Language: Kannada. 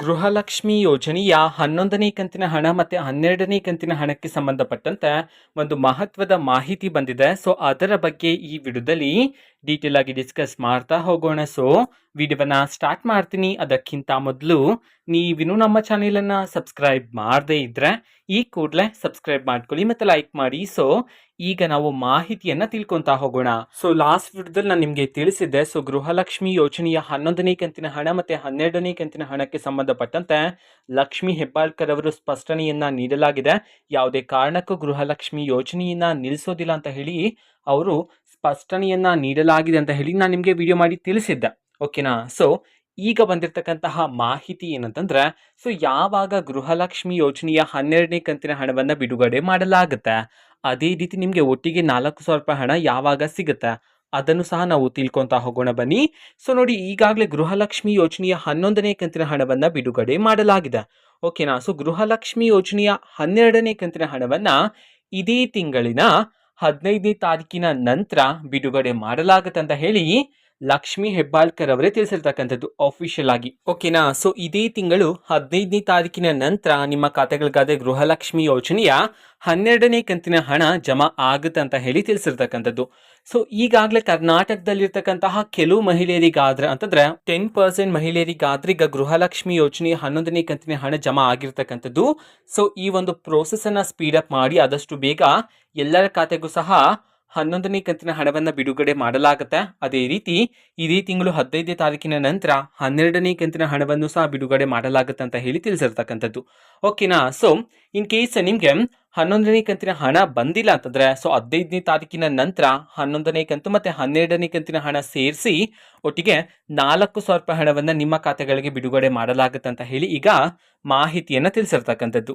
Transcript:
ಗೃಹಲಕ್ಷ್ಮಿ ಯೋಜನೆಯ ಹನ್ನೊಂದನೇ ಕಂತಿನ ಹಣ ಮತ್ತು ಹನ್ನೆರಡನೇ ಕಂತಿನ ಹಣಕ್ಕೆ ಸಂಬಂಧಪಟ್ಟಂತೆ ಒಂದು ಮಹತ್ವದ ಮಾಹಿತಿ ಬಂದಿದೆ. ಸೊ ಅದರ ಬಗ್ಗೆ ಈ ವಿಡಿಯೋದಲ್ಲಿ ಡೀಟೇಲ್ ಆಗಿ ಡಿಸ್ಕಸ್ ಮಾಡ್ತಾ ಹೋಗೋಣ. ಸೊ ವಿಡಿಯೋವನ್ನ ಸ್ಟಾರ್ಟ್ ಮಾಡ್ತೀನಿ. ಅದಕ್ಕಿಂತ ಮೊದಲು ನೀವಿನ್ನೂ ನಮ್ಮ ಚಾನೆಲನ್ನು ಸಬ್ಸ್ಕ್ರೈಬ್ ಮಾಡದೇ ಇದ್ರೆ ಈ ಕೂಡಲೇ ಸಬ್ಸ್ಕ್ರೈಬ್ ಮಾಡ್ಕೊಳ್ಳಿ ಮತ್ತು ಲೈಕ್ ಮಾಡಿ. ಸೊ ಈಗ ನಾವು ಮಾಹಿತಿಯನ್ನ ತಿಳ್ಕೊತಾ ಹೋಗೋಣ. ಸೊ ಲಾಸ್ಟ್ ವಿಡಿಯೋದಲ್ಲಿ ನಾನು ನಿಮಗೆ ತಿಳಿಸಿದ್ದೆ. ಸೊ ಗೃಹಲಕ್ಷ್ಮಿ ಯೋಜನೆಯ ಹನ್ನೊಂದನೇ ಕಂತಿನ ಹಣ ಮತ್ತೆ ಹನ್ನೆರಡನೇ ಕಂತಿನ ಹಣಕ್ಕೆ ಸಂಬಂಧಪಟ್ಟಂತೆ ಲಕ್ಷ್ಮಿ ಹೆಬ್ಬಾಳ್ಕರ್ ಅವರು ಸ್ಪಷ್ಟನೆಯನ್ನ ನೀಡಲಾಗಿದೆ. ಯಾವುದೇ ಕಾರಣಕ್ಕೂ ಗೃಹಲಕ್ಷ್ಮಿ ಯೋಜನೆಯನ್ನ ನಿಲ್ಲಿಸೋದಿಲ್ಲ ಅಂತ ಹೇಳಿ ಅವರು ಸ್ಪಷ್ಟನೆಯನ್ನ ನೀಡಲಾಗಿದೆ ಅಂತ ಹೇಳಿ ನಾನು ನಿಮಗೆ ವಿಡಿಯೋ ಮಾಡಿ ತಿಳಿಸಿದ್ದೆ. ಓಕೆನಾ ಸೊ ಈಗ ಬಂದಿರತಕ್ಕಂತಹ ಮಾಹಿತಿ ಏನಂತಂದ್ರೆ ಸೊ ಯಾವಾಗ ಗೃಹಲಕ್ಷ್ಮಿ ಯೋಜನೆಯ ಹನ್ನೆರಡನೇ ಕಂತಿನ ಹಣವನ್ನ ಬಿಡುಗಡೆ ಮಾಡಲಾಗುತ್ತೆ? ಅದೇ ರೀತಿ ನಿಮಗೆ ಒಟ್ಟಿಗೆ ನಾಲ್ಕು ಸಾವಿರ ರೂಪಾಯಿ ಹಣ ಯಾವಾಗ ಸಿಗುತ್ತೆ? ಅದನ್ನು ಸಹ ನಾವು ತಿಳ್ಕೊತಾ ಹೋಗೋಣ ಬನ್ನಿ. ಸೊ ನೋಡಿ, ಈಗಾಗಲೇ ಗೃಹಲಕ್ಷ್ಮಿ ಯೋಜನೆಯ ಹನ್ನೊಂದನೇ ಕಂತಿನ ಹಣವನ್ನ ಬಿಡುಗಡೆ ಮಾಡಲಾಗಿದೆ. ಓಕೆನಾ ಸೊ ಗೃಹಲಕ್ಷ್ಮಿ ಯೋಜನೆಯ ಹನ್ನೆರಡನೇ ಕಂತಿನ ಹಣವನ್ನ ಇದೇ ತಿಂಗಳಿನ ಹದಿನೈದನೇ ತಾರೀಕಿನ ನಂತರ ಬಿಡುಗಡೆ ಮಾಡಲಾಗುತ್ತೆ ಅಂತ ಹೇಳಿ ಲಕ್ಷ್ಮಿ ಹೆಬ್ಬಾಳ್ಕರ್ ಅವರೇ ತಿಳಿಸಿರ್ತಕ್ಕಂಥದ್ದು ಅಫಿಷಿಯಲ್ ಆಗಿ. ಓಕೆನಾ ಸೊ ಇದೇ ತಿಂಗಳು ಹದಿನೈದನೇ ತಾರೀಕಿನ ನಂತರ ನಿಮ್ಮ ಖಾತೆಗಳಿಗಾದ ಗೃಹಲಕ್ಷ್ಮಿ ಯೋಜನೆಯ ಹನ್ನೆರಡನೇ ಕಂತಿನ ಹಣ ಜಮಾ ಆಗುತ್ತೆ ಅಂತ ಹೇಳಿ ತಿಳಿಸಿರ್ತಕ್ಕಂಥದ್ದು. ಸೊ ಈಗಾಗಲೇ ಕರ್ನಾಟಕದಲ್ಲಿರ್ತಕ್ಕಂತಹ ಕೆಲವು ಮಹಿಳೆಯರಿಗಾದ್ರೆ ಅಂತಂದ್ರೆ ಟೆನ್ ಪರ್ಸೆಂಟ್ ಮಹಿಳೆಯರಿಗಾದ್ರೆ ಈಗ ಗೃಹಲಕ್ಷ್ಮಿ ಯೋಜನೆ ಹನ್ನೊಂದನೇ ಕಂತಿನ ಹಣ ಜಮಾ ಆಗಿರ್ತಕ್ಕಂಥದ್ದು. ಸೊ ಈ ಒಂದು ಪ್ರೋಸೆಸ್ ಅನ್ನ ಸ್ಪೀಡ್ ಅಪ್ ಮಾಡಿ ಆದಷ್ಟು ಬೇಗ ಎಲ್ಲರ ಖಾತೆಗೂ ಸಹ ಹನ್ನೊಂದನೇ ಕಂತಿನ ಹಣವನ್ನು ಬಿಡುಗಡೆ ಮಾಡಲಾಗುತ್ತೆ? ಅದೇ ರೀತಿ ಇದೇ ತಿಂಗಳು ಹದಿನೈದನೇ ತಾರೀಕಿನ ನಂತರ ಹನ್ನೆರಡನೇ ಕಂತಿನ ಹಣವನ್ನು ಸಹ ಬಿಡುಗಡೆ ಮಾಡಲಾಗುತ್ತೆ ಅಂತ ಹೇಳಿ ತಿಳಿಸಿರ್ತಕ್ಕಂಥದ್ದು. ಓಕೆನಾ ಸೊ ಇನ್ ಕೇಸ್ ನಿಮಗೆ ಹನ್ನೊಂದನೇ ಕಂತಿನ ಹಣ ಬಂದಿಲ್ಲ ಅಂತಂದ್ರೆ ಸೊ ಹದಿನೈದನೇ ತಾರೀಕಿನ ನಂತರ ಹನ್ನೊಂದನೇ ಕಂತು ಮತ್ತೆ ಹನ್ನೆರಡನೇ ಕಂತಿನ ಹಣ ಸೇರಿಸಿ ಒಟ್ಟಿಗೆ ನಾಲ್ಕು ಸಾವಿರ ರೂಪಾಯಿ ಹಣವನ್ನು ನಿಮ್ಮ ಖಾತೆಗಳಿಗೆ ಬಿಡುಗಡೆ ಮಾಡಲಾಗುತ್ತೆ ಅಂತ ಹೇಳಿ ಈಗ ಮಾಹಿತಿಯನ್ನು ತಿಳಿಸಿರ್ತಕ್ಕಂಥದ್ದು.